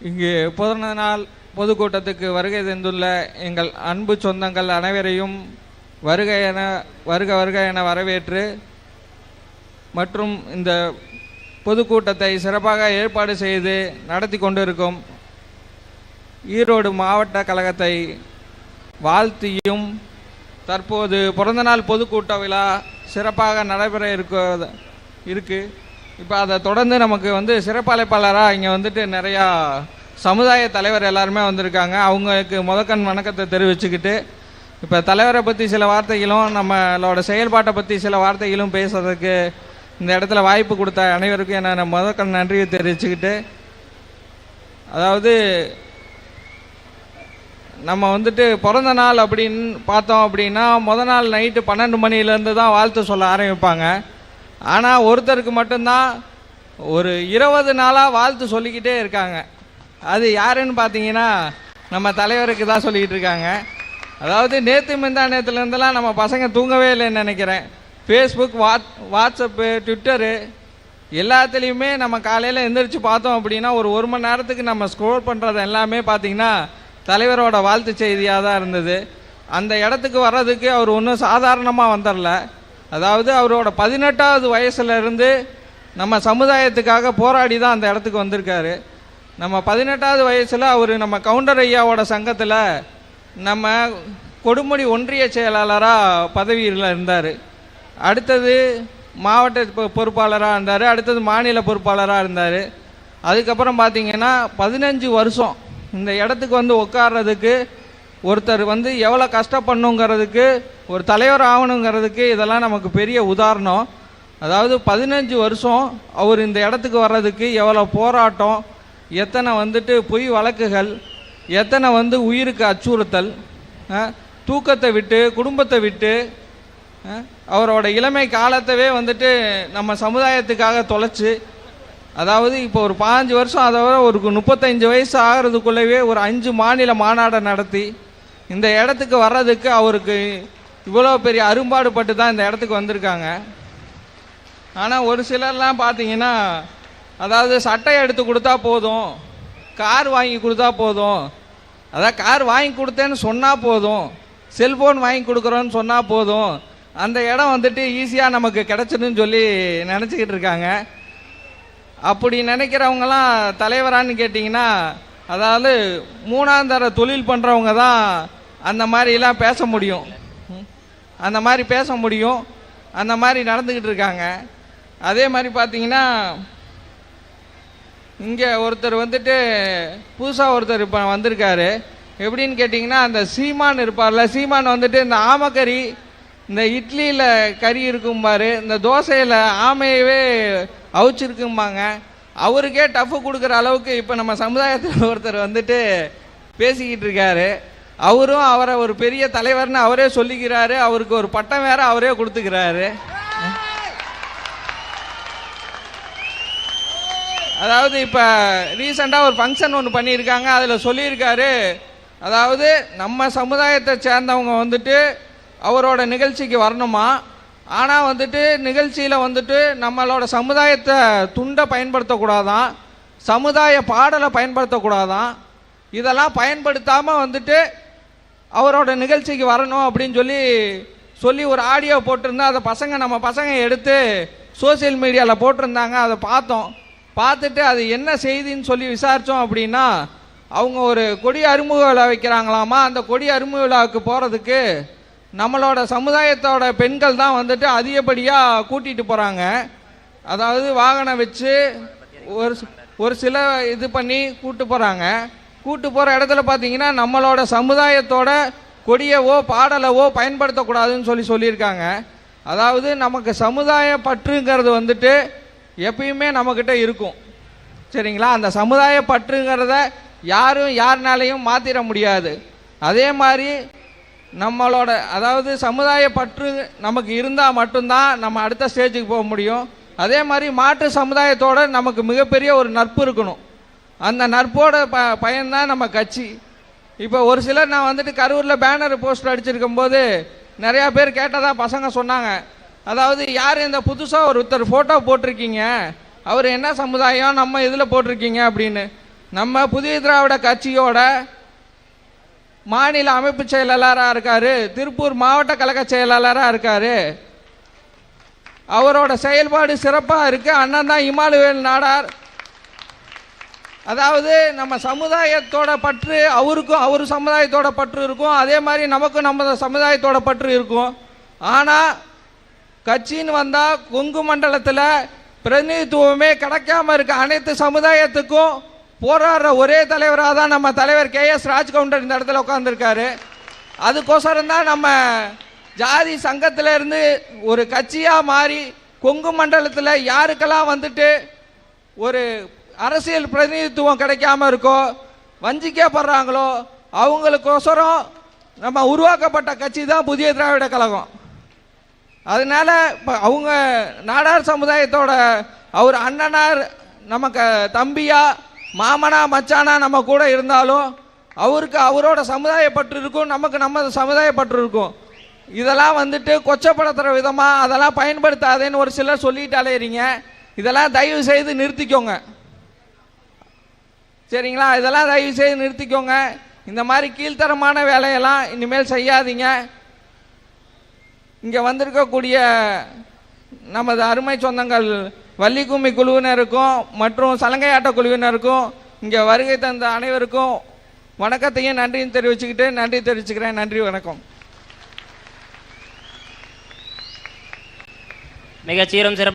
இங்கு பிறந்த நாள் பொதுக்கூட்டத்துக்கு வருகை தந்துள்ள எங்கள் அன்பு சொந்தங்கள் அனைவரையும் வருக என வருக வருக என வரவேற்று மற்றும் இந்த பொதுக்கூட்டத்தை சிறப்பாக ஏற்பாடு செய்து நடத்தி கொண்டிருக்கும் ஈரோடு மாவட்ட கழகத்தை வாழ்த்தியும் தற்போது பிறந்தநாள் பொதுக்கூட்ட விழா சிறப்பாக நடைபெற இருக்க இருக்கு. இப்போ அதை தொடர்ந்து நமக்கு வந்து சிறப்பழைப்பாளராக இங்கே வந்துட்டு நிறையா சமுதாய தலைவர் எல்லாருமே வந்திருக்காங்க. அவங்களுக்கு முதக்கண் வணக்கத்தை தெரிவிச்சுக்கிட்டு இப்போ தலைவரை பற்றி சில வார்த்தைகளும் நம்மளோட செயல்பாட்டை பற்றி சில வார்த்தைகளும் பேசுறதுக்கு இந்த இடத்துல வாய்ப்பு கொடுத்த அனைவருக்கும் என்ன முதக்கண் நன்றியை தெரிவிச்சுக்கிட்டு அதாவது நம்ம வந்துட்டு பிறந்த நாள் அப்படின்னு பார்த்தோம் அப்படின்னா முத நாள் நைட்டு பன்னெண்டு மணிலேருந்து தான் வாழ்த்து சொல்ல ஆரம்பிப்பாங்க. ஆனால் ஒருத்தருக்கு மட்டும்தான் ஒரு இருபது நாளாக வாழ்த்து சொல்லிக்கிட்டே இருக்காங்க. அது யாருன்னு பார்த்தீங்கன்னா நம்ம தலைவருக்கு தான் சொல்லிக்கிட்டு இருக்காங்க. அதாவது நேற்று முந்தா நேற்றுலேருந்துலாம் நம்ம பசங்க தூங்கவே இல்லைன்னு நினைக்கிறேன். ஃபேஸ்புக் வாட் வாட்ஸ்அப்பு ட்விட்டரு எல்லாத்துலேயுமே நம்ம காலையில் எந்திரிச்சு பார்த்தோம் அப்படின்னா ஒரு ஒரு மணி நேரத்துக்கு நம்ம ஸ்க்ரோல் பண்ணுறது எல்லாமே பார்த்திங்கன்னா தலைவரோட வாழ்த்து செய்தியாக தான் இருந்தது. அந்த இடத்துக்கு வர்றதுக்கு அவர் ஒன்றும் சாதாரணமாக வந்துடல அதாவது அவரோட பதினெட்டாவது வயசுலேருந்து நம்ம சமுதாயத்துக்காக போராடி தான் அந்த இடத்துக்கு வந்திருக்காரு. நம்ம பதினெட்டாவது வயசில் அவர் நம்ம கவுண்டர் ஐயாவோட சங்கத்தில் நம்ம கொடுமுடி ஒன்றிய செயலாளராக பதவியில் இருந்தார். அடுத்தது மாவட்ட பொ- பொறுப்பாளராக இருந்தார். அடுத்தது மாநில பொறுப்பாளராக இருந்தார். அதுக்கப்புறம் பார்த்திங்கன்னா பதினஞ்சு வருஷம் இந்த இடத்துக்கு வந்து உட்கார்றதுக்கு ஒருத்தர் வந்து எவ்வளோ கஷ்டப்படணுங்கிறதுக்கு ஒரு தலைவர் ஆகணுங்கிறதுக்கு இதெல்லாம் நமக்கு பெரிய உதாரணம். அதாவது பதினஞ்சு வருஷம் அவர் இந்த இடத்துக்கு வர்றதுக்கு எவ்வளோ போராட்டம் எத்தனை வந்துட்டு பொய் வழக்குகள் எத்தனை வந்து உயிருக்கு அச்சுறுத்தல் தூக்கத்தை விட்டு குடும்பத்தை விட்டு அவரோட இளமை காலத்தவே வந்துட்டு நம்ம சமுதாயத்துக்காக தொலைச்சி அதாவது இப்போ ஒரு பாஞ்சு வருஷம் அதை ஒரு முப்பத்தஞ்சு வயசு ஆகிறதுக்குள்ளவே ஒரு அஞ்சு மாநில மாநாடை நடத்தி இந்த இடத்துக்கு வர்றதுக்கு அவருக்கு இவ்வளோ பெரிய அரும்பாடுபட்டு தான் இந்த இடத்துக்கு வந்திருக்காங்க. ஆனால் ஒரு சிலர்லாம் பார்த்தீங்கன்னா அதாவது சட்டை எடுத்து கொடுத்தா போதும் கார் வாங்கி கொடுத்தா போதும் அதான் கார் வாங்கி கொடுத்தேன்னு சொன்னால் போதும் செல்ஃபோன் வாங்கி கொடுக்குறோன்னு சொன்னால் போதும் அந்த இடம் வந்துட்டு ஈஸியாக நமக்கு கிடச்சிடுன்னு சொல்லி நினச்சிக்கிட்டு இருக்காங்க. அப்படி நினைக்கிறவங்கலாம் தலைவரான்னு கேட்டிங்கன்னா அதாவது மூணாந்தர தொழில் பண்ணுறவங்க தான் அந்த மாதிரிலாம் பேச முடியும். அந்த மாதிரி பேச முடியும். அந்த மாதிரி நடந்துக்கிட்டு இருக்காங்க. அதே மாதிரி பார்த்தீங்கன்னா இங்கே ஒருத்தர் வந்துட்டு புதுசாக ஒருத்தர் இப்போ வந்திருக்காரு. எப்படின்னு கேட்டிங்கன்னா அந்த சீமான் இருப்பார்ல சீமான் வந்துட்டு இந்த ஆமக்கறி இந்த இட்லியில் கறி இருக்கும் பாரு இந்த தோசையில் ஆமையவே அவிச்சிருக்கும்பாங்க. அவருக்கே டஃப் கொடுக்குற அளவுக்கு இப்போ நம்ம சமுதாயத்தில் ஒருத்தர் வந்துட்டு பேசிக்கிட்டு இருக்காரு. அவரும் அவரை ஒரு பெரிய தலைவர்னு அவரே சொல்லிக்கிறாரு. அவருக்கு ஒரு பட்டம் வேற அவரே கொடுத்துக்கிறாரு. அதாவது இப்போ ரீசெண்டாக ஒரு ஃபங்க்ஷன் ஒன்று பண்ணியிருக்காங்க. அதில் சொல்லியிருக்காரு. அதாவது நம்ம சமுதாயத்தை சேர்ந்தவங்க வந்துட்டு அவரோட நிகழ்ச்சிக்கு வரணுமா? ஆனால் வந்துட்டு நிகழ்ச்சியில் வந்துட்டு நம்மளோட சமுதாயத்தை துண்டை பயன்படுத்தக்கூடாதான் சமுதாய பாடலை பயன்படுத்தக்கூடாதான் இதெல்லாம் பயன்படுத்தாமல் வந்துட்டு அவரோட நிகழ்ச்சிக்கு வரணும் அப்படின்னு சொல்லி சொல்லி ஒரு ஆடியோ போட்டிருந்தா அதை பசங்க நம்ம பசங்க எடுத்து சோஷியல் மீடியாவில் போட்டிருந்தாங்க. அதை பார்த்தோம். பார்த்துட்டு அது என்ன செய்தின்னு சொல்லி விசாரித்தோம் அப்படின்னா அவங்க ஒரு கொடி அறிமுக விழா வைக்கிறாங்களாமா? அந்த கொடி அறிமுக விழாவுக்கு போகிறதுக்கு நம்மளோட சமுதாயத்தோட பெண்கள் தான் வந்துட்டு அதிகப்படியாக கூட்டிகிட்டு போகிறாங்க அதாவது வாகனம் வச்சு ஒரு ஒரு சில இது பண்ணி கூப்பிட்டு போகிறாங்க கூட்டு போகிற இடத்துல பார்த்தீங்கன்னா நம்மளோட சமுதாயத்தோட கொடியவோ பாடலவோ பயன்படுத்தக்கூடாதுன்னு சொல்லி சொல்லியிருக்காங்க. அதாவது நமக்கு சமுதாய பற்றுங்கிறது வந்துட்டு எப்பயுமே நம்மக்கிட்ட இருக்கும். சரிங்களா? அந்த சமுதாய பற்றுங்கிறத யாரும் யாருனாலையும் மாற்றிட முடியாது. அதே மாதிரி நம்மளோட அதாவது சமுதாய பற்று நமக்கு இருந்தால் மட்டும்தான் நம்ம அடுத்த ஸ்டேஜுக்கு போக முடியும். அதே மாதிரி மாற்று சமுதாயத்தோட நமக்கு மிகப்பெரிய ஒரு நட்பு இருக்கணும். அந்த நட்போட ப பயன்தான் நம்ம கட்சி. இப்போ ஒரு சிலர் நான் வந்துட்டு கரூரில் பேனர் போஸ்டர் அடிச்சிருக்கும் போது நிறையா பேர் கேட்டதாக பசங்க சொன்னாங்க. அதாவது யார் இந்த புதுசாக ஒருத்தர் ஃபோட்டோ போட்டிருக்கீங்க? அவர் என்ன சமுதாயம்? நம்ம இதில் போட்டிருக்கீங்க? அப்படின்னு. நம்ம புதிய திராவிட கட்சியோட மாநில அமைப்பு செயலாளராக இருக்கார். திருப்பூர் மாவட்ட கழக செயலாளராக இருக்கார். அவரோட செயல்பாடு சிறப்பாக இருக்குது அண்ணன் தான் இமானுவேல் நாடார். அதாவது நம்ம சமுதாயத்தோட பற்று அவருக்கும் அவர் சமுதாயத்தோட பற்று இருக்கும். அதே மாதிரி நமக்கும் நம்ம சமுதாயத்தோட பற்று இருக்கும். ஆனால் கட்சின்னு வந்தால் கொங்கு மண்டலத்தில் பிரதிநிதித்துவமே கிடைக்காம இருக்க அனைத்து சமுதாயத்துக்கும் போராடுற ஒரே தலைவராக தான் நம்ம தலைவர் கே எஸ் ராஜ்கவுண்டர் இந்த இடத்துல உட்காந்துருக்காரு அதுக்கோசரம் தான் நம்ம ஜாதி சங்கத்தில் இருந்து ஒரு கட்சியாக மாறி கொங்கு மண்டலத்தில் யாருக்கெல்லாம் வந்துட்டு ஒரு அரசியல் பிரதிநிதித்துவம் கிடைக்காம இருக்கோ வஞ்சிக்கப்படுறாங்களோ அவங்களுக்கோசரம் நம்ம உருவாக்கப்பட்ட கட்சி தான் புதிய திராவிட கழகம். அதனால இப்போ அவங்க நாடார் சமுதாயத்தோட அவர் அண்ணனார் நமக்கு தம்பியா மாமனா மச்சானா நம்ம கூட இருந்தாலும் அவருக்கு அவரோட சமுதாயப்பற்று இருக்கும் நமக்கு நம்ம சமுதாயப்பற்று இருக்கும் இதெல்லாம் வந்துட்டு கொச்சப்படுத்துகிற விதமாக அதெல்லாம் பயன்படுத்தாதேன்னு ஒரு சிலர் சொல்லிட்டு அலையிறீங்க. இதெல்லாம் தயவு செய்து நிறுத்திக்கோங்க. சரிங்களா? இதெல்லாம் தயவு செய்து நிறுத்திக்கோங்க. இந்த மாதிரி கீழ்த்தரமான வேலையெல்லாம் இனிமேல் செய்யாதீங்க. இங்கே வந்திருக்கக்கூடிய நமது அருமை சொந்தங்கள் வள்ளிக்கும்மி குழுவினருக்கும் மற்றும் சலங்கையாட்ட குழுவினருக்கும் இங்கே வருகை தந்த அனைவருக்கும் வணக்கத்தையும் நன்றியும் தெரிவிச்சுக்கிட்டு நன்றி தெரிவிச்சுக்கிறேன். நன்றி வணக்கம். மிகச்சீரம் சிறப்பு